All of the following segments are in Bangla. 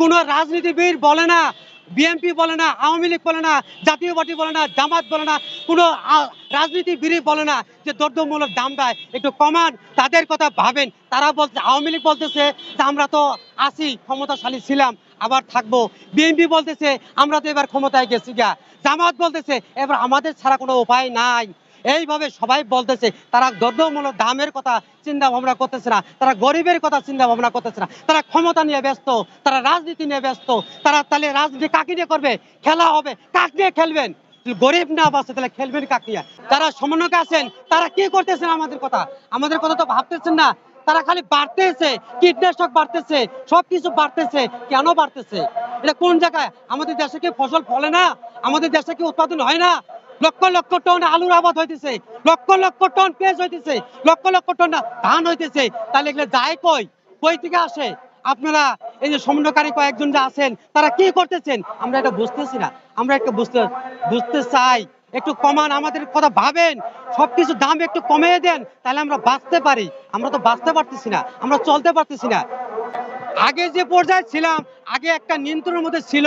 কোনো রাজনীতিবিদ বলে না বিএনপি বলে না, আওয়ামী লীগ বলে না, জাতীয় পার্টি বলে না, জামাত বলে না, কোনো রাজনীতিবিদ বলে না যে দ্রব্যমূল্যের দাম দেয় একটু কমান, তাদের কথা ভাবেন। তারা বলছে আওয়ামী লীগ বলতেছে যে আমরা তো আসি ক্ষমতাশালী ছিলাম, আবার থাকব। বিএনপি বলতেছে, আমরা তো এবার ক্ষমতায় গেছি গা। জামাত বলতেছে, এবার আমাদের ছাড়া কোনো উপায় নাই। এইভাবে সবাই বলতেছে, তারা দ্রব্যমূল্য দামের কথা চিন্তা ভাবনা করতেছে না, তারা গরিবের কথা চিন্তা ভাবনা করতেছে না, তারা ক্ষমতা নিয়ে ব্যস্ত, তারা রাজনীতি নিয়ে ব্যস্ত, তারা তাহলে রাজনীতি কাকে নিয়ে করবে? খেলা হবে। কাক নিয়ে খেলবেন? গরিব না বাসে তাহলে খেলবেন কাক নিয়ে? যারা সমন্বয়কে আছেন, তারা কি করতেছেন আমাদের কথা? আমাদের কথা তো ভাবতেছেন না। তারা খালি বাড়তেছে, কীটনাশক বাড়তেছে, সবকিছু বাড়তেছে। কেন বাড়তেছে? এটা কোন জায়গায়? আমাদের দেশে কি ফসল ফলে না? আমাদের দেশে কি উৎপাদন হয় না? লক্ষ লক্ষ টন আলুর আবাদ হইতেছে। লক্ষ লক্ষ টন পেঁয়াজ হইতেছে। লক্ষ লক্ষ টন ধান হইতেছে। তাহলে এগুলো যায় কই? কই থেকে আসে? আপনারা এই যে সমন্বয়কারী কয়েকজন যে আছেন, তারা কি করতেছেন? আমরা এটা বুঝতেছি না। আমরা একটু বুঝতে বুঝতে চাই। একটু কমান, আমাদের কথা ভাবেন। সবকিছু দাম একটু কমিয়ে দেন, তাহলে আমরা বাঁচতে পারি। আমরা তো বাঁচতে পারতেছি না। আমরা চলতে পারতেছি না। আগে যে পর্যায়ে ছিলাম, আগে একটা নিয়ন্ত্রণের মধ্যে ছিল।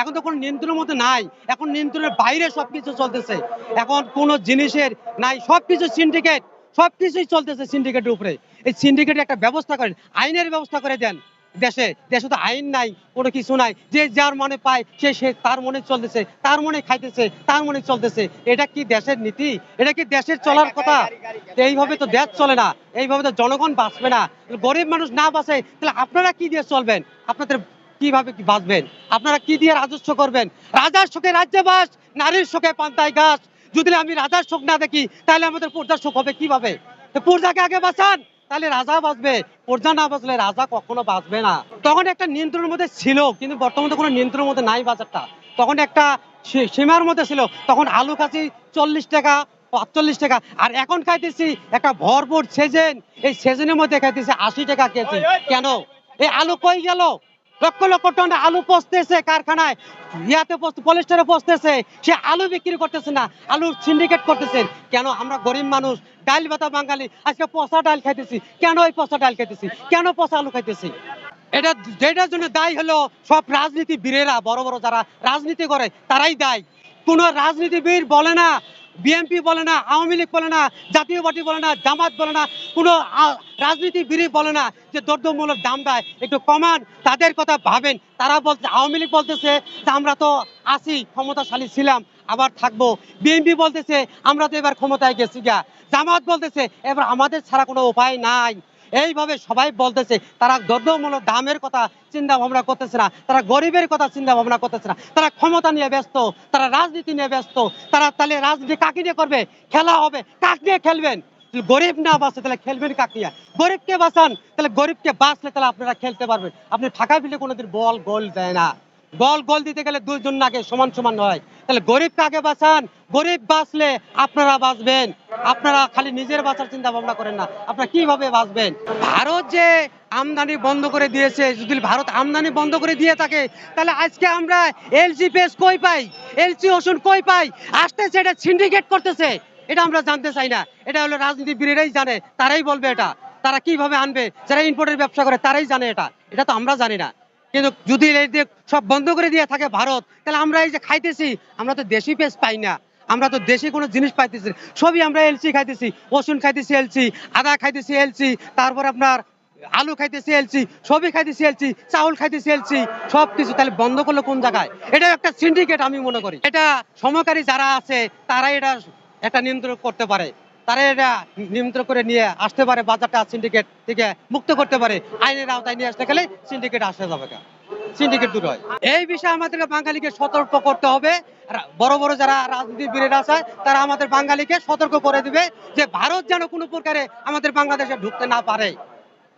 এখন তো কোনো নিয়ন্ত্রণের মধ্যে নাই। এখন নিয়ন্ত্রণের বাইরে সবকিছু চলতেছে। এখন কোনো জিনিসের নাই। সবকিছু সিন্ডিকেট সবকিছুই চলতেছে সিন্ডিকেটের উপরে। এই সিন্ডিকেটের একটা ব্যবস্থা করেন, আইনের ব্যবস্থা করে দেন দেশে। দেশে তো আইন নাই, কোনো কিছু নাই। যে যার মনে পায়, সে সে তার মনে চলতেছে, তার মনে খাইতেছে, তার মনে চলতেছে। এটা কি দেশের নীতি? এটা কি দেশের চলার কথা? এইভাবে তো দেশ চলে না। এইভাবে তো জনগণ বাঁচবে না। গরিব মানুষ না বাঁচে, তাহলে আপনারা কি দিয়ে চলবেন? আপনাদের কীভাবে কি বাঁচবেন? আপনারা কি দিয়ে রাজস্ব করবেন? রাজার শোকে রাজ্যে বাস নারীর শোকে পান্তায় গাছ যদি আমি রাজার শোক না দেখি, তাহলে আমাদের পূর্জার শোক হবে কীভাবে? তো আগে বাঁচান, তাহলে রাজা বাঁচবে। পূর্জা না বাঁচলে রাজা কখনো বাঁচবে না। তখন একটা নিয়ন্ত্রণের মধ্যে ছিল, কিন্তু বর্তমানে কোনো নিয়ন্ত্রণের মধ্যে নাই বাজারটা। তখন একটা সীমার মধ্যে ছিল, তখন আলু খাচ্ছি চল্লিশ টাকা, পাঁচচল্লিশ টাকা। আর এখন খাইতেছি একটা ভরপুর সেজেন। এই সেজেনের মধ্যে খাইতেছি আশি টাকা কেজি। কেন? এই আলু কই গেল? লক্ষ লক্ষ টন আলু পচতেছে কারখানায়। ইয়াতে পলিস্টারে পচতেছে। সে আলু বিক্রি করতেছে না, আলু সিন্ডিকেট করতেছেন কেন আমরা গরিব মানুষ ডাল ভাতা বাঙালি, আজকে পচা ডাল খাইতেছি। কেন ওই পচা ডাল খাইতেছি? কেন পচা আলু খাইতেছি? এটা যেটার জন্য দায়ী হলো সব রাজনীতি বীরেরা বড় বড় যারা রাজনীতি করে, তারাই দায়ী। কোনো রাজনীতিবিদ বলে না বিএনপি বলে না, আওয়ামী লীগ বলে না, জাতীয় পার্টি বলে না, জামাত বলে না, কোনো রাজনীতিবিদ বলে না যে দ্রব্যমূলক দাম দেয় একটু কমান। তাদের কথা ভাবেন, তারা বলছে আওয়ামী লীগ বলতেছে যে আমরা তো আসি ক্ষমতাশালী ছিলাম, আবার থাকব। বিএনপি বলতেছে, আমরা তো এবার ক্ষমতায় গেছি গা। জামাত বলতেছে, এবার আমাদের ছাড়া কোনো উপায় নাই। এইভাবে সবাই বলতেছে, তারা দ্রব্যমূল্য দামের কথা চিন্তা ভাবনা করতেছে না, তারা গরিবের কথা চিন্তা ভাবনা করতেছে না, তারা ক্ষমতা নিয়ে ব্যস্ত, তারা রাজনীতি নিয়ে ব্যস্ত, তারা তাহলে রাজনীতি কাকে নিয়ে করবে? খেলা হবে, কাক নিয়ে খেলবেন? গরিব না বাঁচে তাহলে খেলবেন কাক নিয়ে? গরিবকে বাঁচান, তাহলে গরিবকে বাঁচলে তাহলে আপনারা খেলতে পারবেন। আপনি ফাঁকা ফিলে কোনোদিন বল গোল দেয় না। বল, গোল দিতে গেলে দুইজন আগে সমান সমান হয়। তাহলে গরিব কাকে বাঁচান? গরিব বাঁচলে আপনারা বাঁচবেন। আপনারা খালি নিজের বাঁচার চিন্তা ভাবনা করেন না। আপনারা কীভাবে বাঁচবেন? ভারত যে আমদানি বন্ধ করে দিয়েছে, যদি ভারত আমদানি বন্ধ করে দিয়ে থাকে, তাহলে আজকে আমরা এলসি পেস কই পাই? এলসি ওষুধ কই পাই? আসতেছে, এটা সিন্ডিকেট করতেছে। এটা আমরা জানতে চাই না। এটা হলো রাজনীতিবিদেরাই জানে, তারাই বলবে এটা। তারা কীভাবে আনবে? যারা ইম্পোর্টের ব্যবসা করে, তারাই জানে এটা। এটা তো আমরা জানি না। কিন্তু যদি সব বন্ধ করে দিয়ে থাকে ভারত, তাহলে আমরা এই যে খাইতেছি, আমরা তো দেশি পেস পাই না। আমরা তো দেশি কোনো জিনিস পাইতেছি সবই আমরা এলসি খাইতেছি, রসুন খাইতেছি এলসি আদা খাইতেছি এলসি তারপর আপনার আলু খাইতেছি এলসি সবই খাইতেছি এলসি চাউল খাইতেছি এলসি সব কিছু তাহলে বন্ধ করল কোন জায়গায়? এটা একটা সিন্ডিকেট আমি মনে করি। এটা সমকারী যারা আছে, তারাই এটা একটা নিয়ন্ত্রণ করতে পারে। তারা এটা নিয়ন্ত্রণ করে নিয়ে আসতে পারে বাজারটা সিন্ডিকেট থেকে মুক্ত করতে পারে। আইনের আওতায় নিয়ে আসতে গেলে সিন্ডিকেট আসতে যাবে সিন্ডিকেট দূর হয়। এই বিষয়ে আমাদের বাঙালিকে সতর্ক করতে হবে। বড় বড় যারা রাজনীতিবিদ আছে, তারা আমাদের বাঙালিকে সতর্ক করে দিবে যে ভারত যেন কোনো প্রকারে আমাদের বাংলাদেশে ঢুকতে না পারে।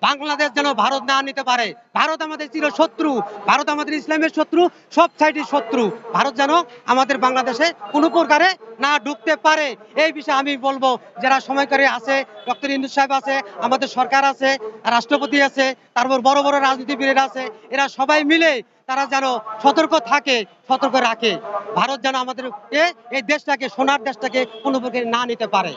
বাংলাদেশ যেন ভারত না নিতে পারে। ভারত আমাদের চির শত্রু। ভারত আমাদের ইসলামের শত্রু, সব সাইডের শত্রু। ভারত যেন আমাদের বাংলাদেশে কোনো প্রকারে না ঢুকতে পারে। এই বিষয়ে আমি বলব, যারা সময়কারী আছে, ডক্টর ইন্দু সাহেব আছে, আমাদের সরকার আছে, রাষ্ট্রপতি আছে, তারপর বড় বড় রাজনীতিবিদ আছে, এরা সবাই মিলে তারা যেন সতর্ক থাকে, সতর্ক রাখে। ভারত যেন আমাদেরকে এই দেশটাকে, সোনার দেশটাকে কোনো প্রকারে না নিতে পারে।